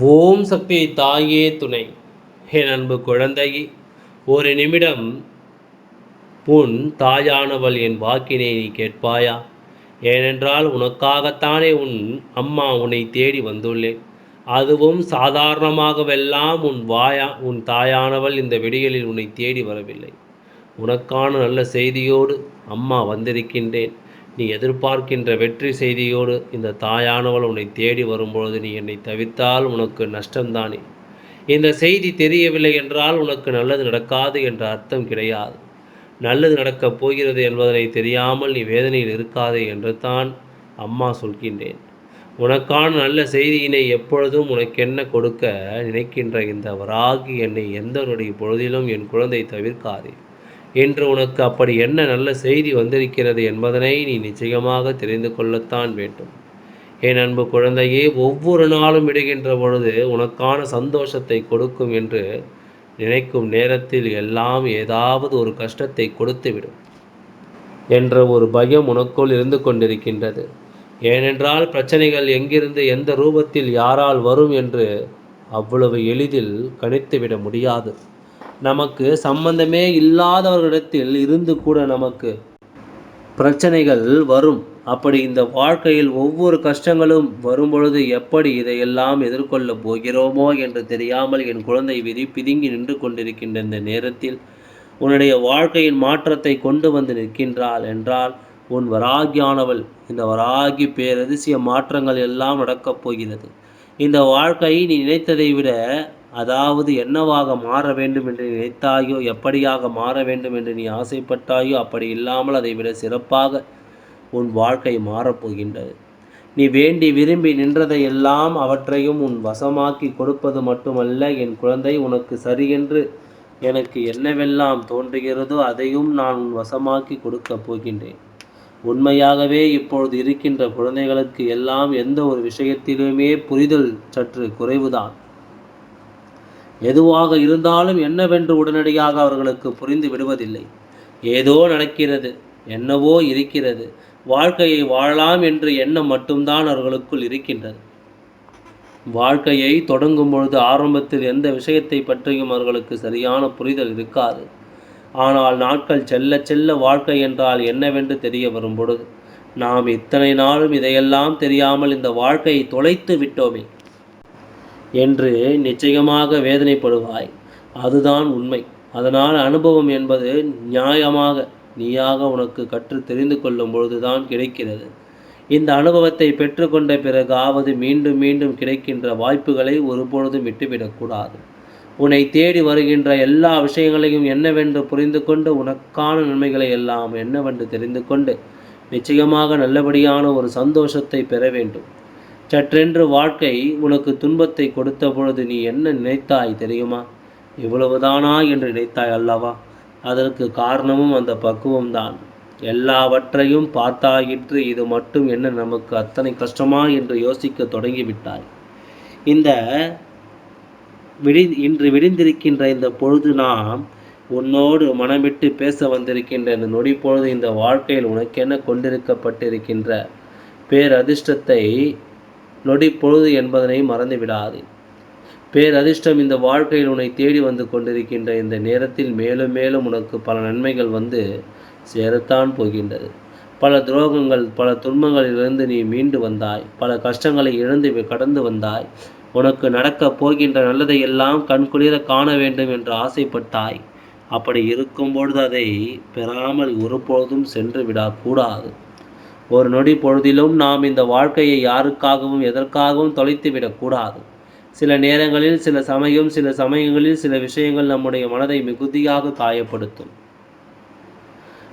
ஓம் சக்தி தாயே துணை. என் அன்பு குழந்தை ஒரு நிமிடம் உன் தாயானவள் என் வாக்கினை நீ கேட்பாயா? ஏனென்றால் உனக்காகத்தானே உன் அம்மா உன்னை தேடி வந்துள்ளேன். அதுவும் சாதாரணமாகவெல்லாம் உன் வாயா உன் தாயானவள் இந்த விடியலில் உன்னை தேடி வரவில்லை. உனக்கான நல்ல செய்தியோடு அம்மா வந்திருக்கின்றேன். நீ எதிர்பார்க்கின்ற வெற்றி செய்தியோடு இந்த தாயானவள் உன்னை தேடி வரும்பொழுது நீ என்னை தவிர்த்தால் உனக்கு நஷ்டம்தானே? இந்த செய்தி தெரியவில்லை என்றால் உனக்கு நல்லது நடக்காது என்ற அர்த்தம் கிடையாது. நல்லது நடக்கப் போகிறது என்பதனை தெரியாமல் நீ வேதனையில் இருக்காதே என்று தான் அம்மா சொல்கின்றேன். உனக்கான நல்ல செய்தியினை எப்பொழுதும் உனக்கென்ன கொடுக்க நினைக்கின்ற இந்த வராகி என்னை எந்த பொழுதிலும் என் குழந்தை தவிர்க்காதே. இன்று உனக்கு அப்படி என்ன நல்ல செய்தி வந்திருக்கிறது என்பதனை நீ நிச்சயமாக தெரிந்து கொள்ளத்தான் வேண்டும். என் அன்பு குழந்தையே ஒவ்வொரு நாளும் விடுகின்ற பொழுது உனக்கான சந்தோஷத்தை கொடுக்கும் என்று நினைக்கும் நேரத்தில் எல்லாம் ஏதாவது ஒரு கஷ்டத்தை கொடுத்துவிடும் என்ற ஒரு பயம் உனக்குள் இருந்து கொண்டிருக்கின்றது. ஏனென்றால் பிரச்சனைகள் எங்கிருந்து எந்த ரூபத்தில் யாரால் வரும் என்று அவ்வளவு எளிதில் கணித்துவிட முடியாது. நமக்கு சம்பந்தமே இல்லாதவர்களிடத்தில் இருந்து கூட நமக்கு பிரச்சனைகள் வரும். அப்படி இந்த வாழ்க்கையில் ஒவ்வொரு கஷ்டங்களும் வரும்பொழுது எப்படி இதையெல்லாம் எதிர்கொள்ளப் போகிறோமோ என்று தெரியாமல் என் குழந்தை விதி பிதுங்கி நின்று கொண்டிருக்கின்ற இந்த நேரத்தில் உன்னுடைய வாழ்க்கையின் மாற்றத்தை கொண்டு வந்து நிற்கின்றாள் என்றால் உன் வராகியானவள் இந்த வராகி பேரதிசய மாற்றங்கள் எல்லாம் நடக்கப் போகிறது. இந்த வாழ்க்கை நீ நினைத்ததை விட அதாவது என்னவாக மாற வேண்டும் என்று நினைத்தாயோ எப்படியாக மாற வேண்டும் என்று நீ ஆசைப்பட்டாயோ அப்படி இல்லாமல் அதை விட சிறப்பாக உன் வாழ்க்கை மாறப்போகின்றது நீ வேண்டி விரும்பி நின்றதை எல்லாம் அவற்றையும் உன் வசமாக்கி கொடுப்பது மட்டுமல்ல என் குழந்தை உனக்கு சரியென்று எனக்கு என்னவெல்லாம் தோன்றுகிறதோ அதையும் நான் உன் வசமாக்கி கொடுக்கப் போகின்றேன். உண்மையாகவே இப்பொழுது இருக்கின்ற குழந்தைகளுக்கு எல்லாம் எந்த ஒரு விஷயத்திலுமே புரிதல் சற்று குறைவுதான். எதுவாக இருந்தாலும் என்னவென்று உடனடியாக அவர்களுக்கு புரிந்து விடுவதில்லை. ஏதோ நடக்கிறது என்னவோ இருக்கிறது வாழ்க்கையை வாழலாம் என்ற எண்ணம் மட்டும்தான் அவர்களுக்குள் இருக்கின்றது. வாழ்க்கையை தொடங்கும் பொழுது ஆரம்பத்தில் எந்த விஷயத்தை பற்றியும் அவர்களுக்கு சரியான புரிதல் இருக்காது. ஆனால் நாட்கள் செல்ல செல்ல வாழ்க்கை என்றால் என்னவென்று தெரிய வரும் பொழுது நாம் இத்தனை நாளும் இதையெல்லாம் தெரியாமல் இந்த வாழ்க்கையை தொலைத்து விட்டோமே. என்று நிச்சயமாக வேதனைப்படுவாய். அதுதான் உண்மை. அதனால் அனுபவம் என்பது நியாயமாக நீயாக உனக்கு கற்று தெரிந்து கொள்ளும் பொழுதுதான் கிடைக்கிறது. இந்த அனுபவத்தை பெற்றுக்கொண்ட பிறகாவது மீண்டும் மீண்டும் கிடைக்கின்ற வாய்ப்புகளை ஒருபொழுதும் விட்டுவிடக்கூடாது. உன்னை தேடி வருகின்ற எல்லா விஷயங்களையும் என்னவென்று புரிந்து கொண்டு உனக்கான நன்மைகளை எல்லாம் என்னவென்று தெரிந்து கொண்டு நிச்சயமாக நல்லபடியான ஒரு சந்தோஷத்தை பெற வேண்டும். சற்றென்று வாழ்க்கை உனக்கு துன்பத்தை கொடுத்த பொழுது நீ என்ன நினைத்தாய் தெரியுமா? இவ்வளவுதானா என்று நினைத்தாய் அல்லவா? அதற்கு காரணமும் அந்த பக்குவம்தான். எல்லாவற்றையும் பார்த்தாயிற்று இது மட்டும் என்ன நமக்கு அத்தனை கஷ்டமா என்று யோசிக்க தொடங்கிவிட்டாய். இந்த விடி இன்று விடிந்திருக்கின்ற இந்த பொழுது நாம் உன்னோடு மனமிட்டு பேச வந்திருக்கின்ற இந்த நொடி பொழுது இந்த வாழ்க்கையில் உனக்கென கொண்டிருக்கப்பட்டிருக்கின்ற பேரதிர்ஷ்டத்தை நொடி பொழுது என்பதனை மறந்து விடாது பேரதிர்ஷ்டம் இந்த வாழ்க்கையில் உன்னை தேடி வந்து கொண்டிருக்கின்ற இந்த நேரத்தில் மேலும் மேலும் உனக்கு பல நன்மைகள் வந்து சேரத்தான் போகின்றது. பல துரோகங்கள் பல துன்பங்களிலிருந்து நீ மீண்டு வந்தாய். பல கஷ்டங்களை இழந்து கடந்து வந்தாய். உனக்கு நடக்கப் போகின்ற நல்லதை எல்லாம் கண்குளிர காண வேண்டும் என்று ஆசைப்பட்டாய். அப்படி இருக்கும்பொழுது அதை பெறாமல் ஒருபோதும் சென்று விடக்கூடாது. ஒரு நொடி பொழுதிலும் நாம் இந்த வாழ்க்கையை யாருக்காகவும் எதற்காகவும் தொலைத்து விடக்கூடாது சில நேரங்களில் சில சமயம் சில சமயங்களில் சில விஷயங்கள் நம்முடைய மனதை மிகுதியாக காயப்படுத்தும்.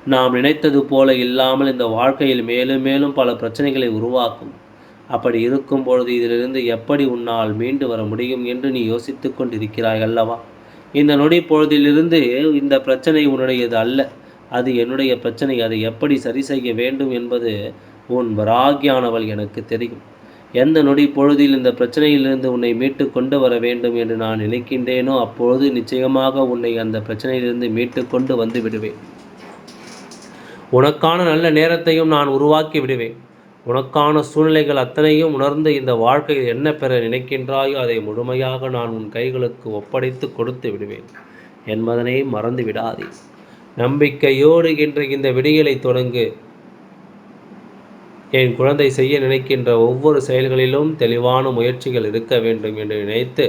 நாம் நினைத்தது போல இல்லாமல் இந்த வாழ்க்கையில் மேலும் மேலும் பல பிரச்சனைகளை உருவாக்கும். அப்படி இருக்கும் பொழுது இதிலிருந்து எப்படி உன்னால் மீண்டு வர முடியும் என்று நீ யோசித்து கொண்டிருக்கிறாய் அல்லவா? இந்த நொடி பொழுதிலிருந்து இந்த பிரச்சனை உன்னுடையது அல்ல. அது என்னுடைய பிரச்சனை அதை எப்படி சரி செய்ய வேண்டும் என்பது உன் வராகியானவள் எனக்கு தெரியும். எந்த நொடி பொழுதில் இந்த பிரச்சனையிலிருந்து உன்னை மீட்டு கொண்டு வர வேண்டும் என்று நான் நினைக்கின்றேனோ அப்பொழுது நிச்சயமாக உன்னை அந்த பிரச்சனையிலிருந்து மீட்டு கொண்டு வந்து விடுவேன். உனக்கான நல்ல நேரத்தையும் நான் உருவாக்கி விடுவேன். உனக்கான சூழ்நிலைகள் அத்தனையும் உணர்ந்து இந்த வாழ்க்கையில் என்ன பெற நினைக்கின்றாயோ அதை முழுமையாக நான் உன் கைகளுக்கு ஒப்படைத்து கொடுத்து விடுவேன். என்பதனை மறந்து விடாதே. நம்பிக்கையோடு இன்று இந்த விடியலை தொடங்கு. என் குழந்தை செய்ய நினைக்கின்ற ஒவ்வொரு செயல்களிலும் தெளிவான முயற்சிகள் இருக்க வேண்டும் என்று நினைத்து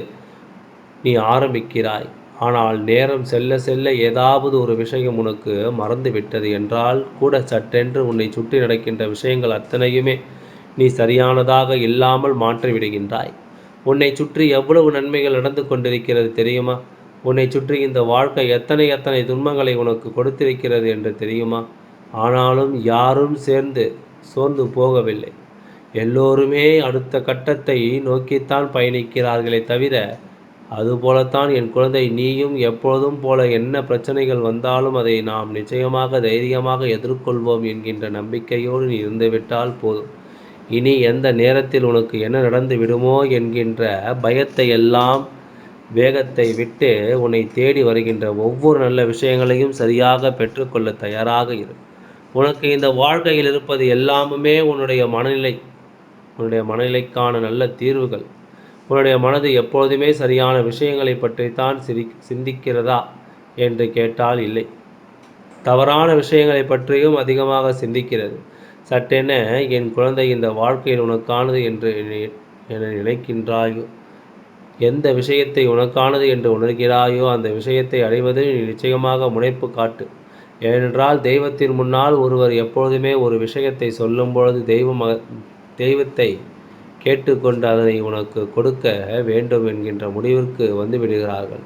நீ ஆரம்பிக்கிறாய். ஆனால் நேரம் செல்ல செல்ல ஏதாவது ஒரு விஷயம் உனக்கு மறந்துவிட்டது என்றால் கூட சட்டென்று உன்னை சுற்றி நடக்கின்ற விஷயங்கள் அத்தனையுமே நீ சரியானதாக இல்லாமல் மாற்றிவிடுகின்றாய். உன்னை சுற்றி எவ்வளவு நன்மைகள் நடந்து கொண்டிருக்கிறது தெரியுமா? உன்னை சுற்றி இந்த வாழ்க்கை எத்தனை எத்தனை துன்பங்களை உனக்கு கொடுத்திருக்கிறது என்று தெரியுமா? ஆனாலும் யாரும் சேர்ந்து சோர்ந்து போகவில்லை. எல்லோருமே அடுத்த கட்டத்தை நோக்கித்தான் பயணிக்கிறார்களே தவிர அதுபோலத்தான் என் குழந்தை நீயும் எப்பொழுதும் போல என்ன பிரச்சனைகள் வந்தாலும் அதை நாம் நிச்சயமாக தைரியமாக எதிர்கொள்வோம் என்கின்ற நம்பிக்கையோடு நீ இருந்துவிட்டால் போதும். இனி எந்த நேரத்தில் உனக்கு என்ன நடந்து விடுமோ என்கின்ற பயத்தை எல்லாம் வேகத்தை விட்டு உன்னை தேடி வருகின்ற ஒவ்வொரு நல்ல விஷயங்களையும் சரியாக பெற்றுக்கொள்ள தயாராக இரு. உனக்கு இந்த வாழ்க்கையில் இருப்பது எல்லாமுமே உன்னுடைய மனநிலை உன்னுடைய மனநிலைக்கான நல்ல தீர்வுகள். உன்னுடைய மனது எப்பொழுதுமே சரியான விஷயங்களை பற்றித்தான் சிரி சிந்திக்கிறதா என்று கேட்டால் இல்லை. தவறான விஷயங்களை பற்றியும் அதிகமாக சிந்திக்கிறது. சட்டென என் குழந்தை இந்த வாழ்க்கையில் உனக்கானது என்று என நினைக்கின்றாயோ? எந்த விஷயத்தை உனக்கானது என்று உணர்கிறாயோ அந்த விஷயத்தை அடைவது நீ நிச்சயமாக முனைப்பு காட்டு. ஏனென்றால் தெய்வத்தின் முன்னால் ஒருவர் எப்பொழுதுமே ஒரு விஷயத்தை சொல்லும் பொழுது தெய்வம் தெய்வத்தை கேட்டுக்கொண்டு அதனை உனக்கு கொடுக்க வேண்டும் என்கின்ற முடிவிற்கு வந்து விடுகிறார்கள்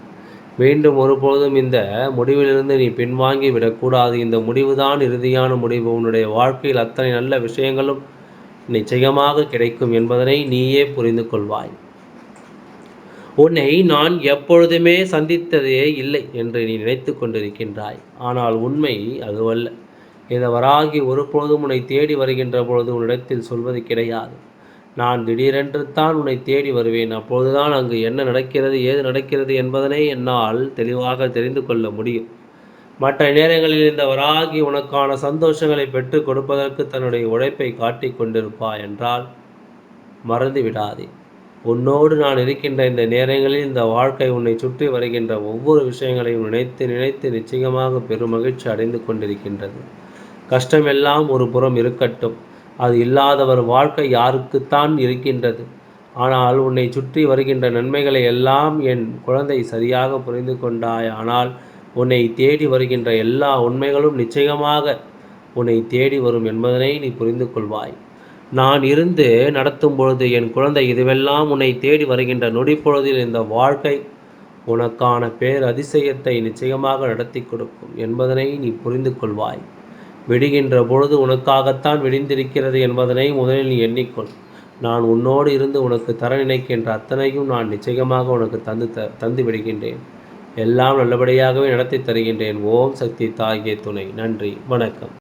மீண்டும் ஒருபொழுதும் இந்த முடிவிலிருந்து நீ பின்வாங்கி விடக்கூடாது. இந்த முடிவுதான் இறுதியான முடிவு. உன்னுடைய வாழ்க்கையில் அத்தனை நல்ல விஷயங்களும் நிச்சயமாக கிடைக்கும் என்பதனை நீயே புரிந்து கொள்வாய். உன்னை நான் எப்பொழுதுமே சந்தித்ததே இல்லை என்று நீ நினைத்து கொண்டிருக்கின்றாய். ஆனால் உண்மை அதுவல்ல. இந்த வராகி ஒருபொழுதும் உன்னை தேடி வருகின்ற பொழுது உன்னிடத்தில் சொல்வது கிடையாது. நான் திடீரென்று தான் உன்னை தேடி வருவேன். அப்பொழுதுதான் அங்கு என்ன நடக்கிறது ஏது நடக்கிறது என்பதனை என்னால் தெளிவாக தெரிந்து கொள்ள முடியும். மற்ற நேரங்களில் இந்த வராகி உனக்கான சந்தோஷங்களை பெற்றுக் கொடுப்பதற்கு தன்னுடைய உழைப்பை காட்டிக் கொண்டிருப்பாய் என்றால் மறந்து விடாதே உன்னோடு நான் இருக்கின்ற இந்த நேரங்களில் இந்த வாழ்க்கை உன்னை சுற்றி வருகின்ற ஒவ்வொரு விஷயங்களையும் நினைத்து நினைத்து நிச்சயமாக பெரும் மகிழ்ச்சி அடைந்து கொண்டிருக்கின்றது. கஷ்டமெல்லாம் ஒரு புறம் இருக்கட்டும். அது இல்லாதவர் வாழ்க்கை யாருக்குத்தான் இருக்கின்றது. ஆனால் உன்னை சுற்றி வருகின்ற நன்மைகளை எல்லாம் என் குழந்தை சரியாக புரிந்து கொண்டாய். ஆனால் உன்னை தேடி வருகின்ற எல்லா உண்மைகளும் நிச்சயமாக உன்னை தேடி வரும் என்பதனை நீ புரிந்து கொள்வாய். நான் இருந்து நடத்தும் பொழுது என் குழந்தை இதுவெல்லாம் உன்னை தேடி வருகின்ற நொடிப்பொழுதில் இந்த வாழ்க்கை உனக்கான பேர் அதிசயத்தை நிச்சயமாக நடத்தி கொடுக்கும் என்பதனை நீ புரிந்து கொள்வாய். விடுகின்ற பொழுது உனக்காகத்தான் விடிந்திருக்கிறது என்பதனை முதலில் நீ எண்ணிக்கொள். நான் உன்னோடு இருந்து உனக்கு தர நினைக்கின்ற அத்தனையும் நான் நிச்சயமாக உனக்கு தந்து த தந்து விடுகின்றேன். எல்லாம் நல்லபடியாகவே நடத்தி தருகின்றேன். ஓம் சக்தி தாகிய துணை. நன்றி. வணக்கம்.